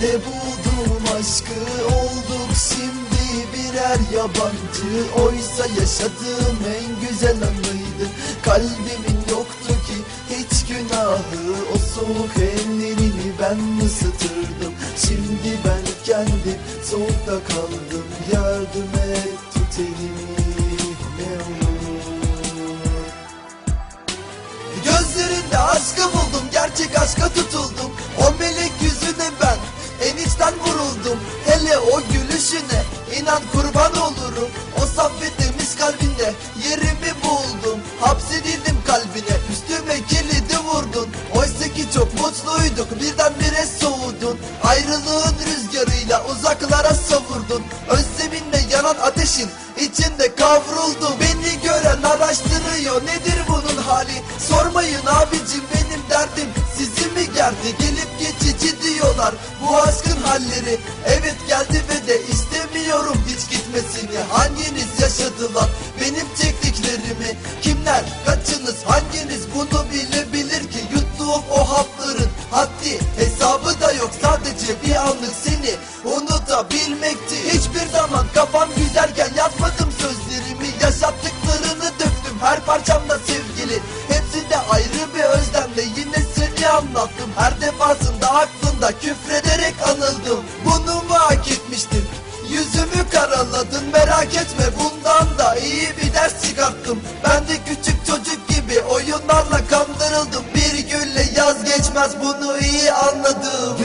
Gözlerinde buldum aşkı Olduk şimdi birer yabancı. Oysa yaşadığım en güzel anıydı. Kalbimin yoktu ki hiç günahı. O soğuk ellerini ben ısıtırdım. Şimdi ben kendim soğukta kaldım. Yardım et tut elimi ne olur. Gözlerinde aşkı vurdun. Oysa ki çok mutluyduk birdenbire soğudun. Ayrılığın rüzgarıyla uzaklara savurdun. Özleminle yanan ateşin içinde kavruldum Beni gören araştırıyor nedir bunun hali? Sormayın abicim benim derdim sizi mi gerdi? Gelip geçici diyorlar bu aşkın halleri. Evet geldi ve de istemiyorum hiç gitmesini. Hanginiz yaşadılar benim çektiklerimi? Kimler kaçınız? Hanginiz bunu bilebilir seni unutabilmekti. Hiçbir zaman kafam güzelken yazmadım sözlerimi. Yaşattıklarını döktüm her parçamda sevgili. Hepsinde ayrı bir özlemle yine seni anlattım. Her defasında aklında küfrederek anıldım. Bunu mu hak etmiştim. Yüzümü karaladın merak etme bundan da iyi bir ders çıkarttım. Ben de küçük çocuk gibi oyunlarla kandırıldım. Bir gülle yaz geçmez bunu iyi anladım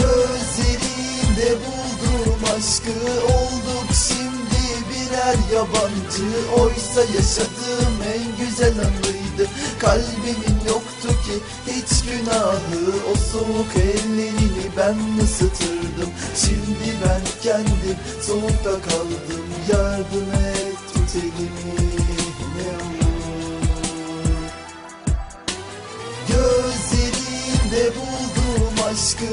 aşkı olduk şimdi birer yabancı. Oysa yaşadığım en güzel anıydı. Kalbimin yoktu ki hiç günahı. O soğuk ellerini ben ısıtırdım. Şimdi ben kendim soğukta kaldım. Yardım et tut elimi ne Gözlerinde buldum aşkı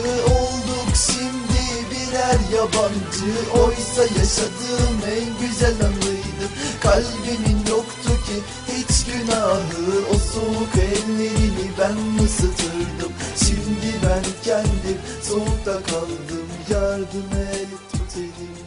girer yabancı Oysa yaşadığım en güzel anıydı. Kalbimin yoktu ki hiç günahı O soğuk ellerini ben ısıtırdım. Şimdi ben kendim soğukta kaldım. Yardım et tut elimi